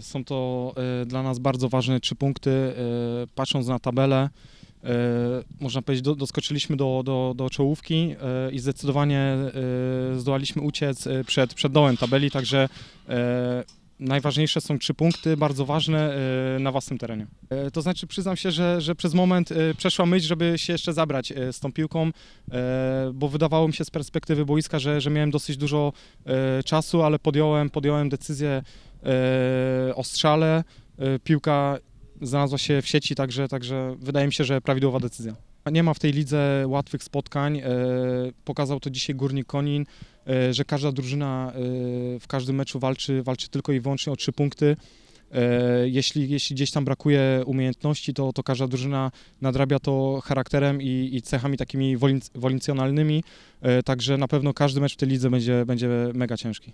Są to e, dla nas bardzo ważne trzy punkty. E, Patrząc na tabelę, e, można powiedzieć, do, doskoczyliśmy do, do, do czołówki i zdecydowanie zdołaliśmy uciec przed, przed dołem tabeli, także najważniejsze są trzy punkty, bardzo ważne na własnym terenie. To znaczy przyznam się, że, że przez moment przeszła myśl, żeby się jeszcze zabrać z tą piłką, bo wydawało mi się z perspektywy boiska, że, że miałem dosyć dużo czasu, ale podjąłem, podjąłem decyzję o strzale. E, Piłka znalazła się w sieci, także, także wydaje mi się, że prawidłowa decyzja. Nie ma w tej lidze łatwych spotkań. e, Pokazał to dzisiaj Górnik Konin, e, że każda drużyna e, w każdym meczu walczy, walczy tylko i wyłącznie o trzy punkty. E, Jeśli, jeśli gdzieś tam brakuje umiejętności, to, to każda drużyna nadrabia to charakterem i, i cechami takimi wolinc- wolincjonalnymi. E, Także na pewno każdy mecz w tej lidze będzie, będzie mega ciężki.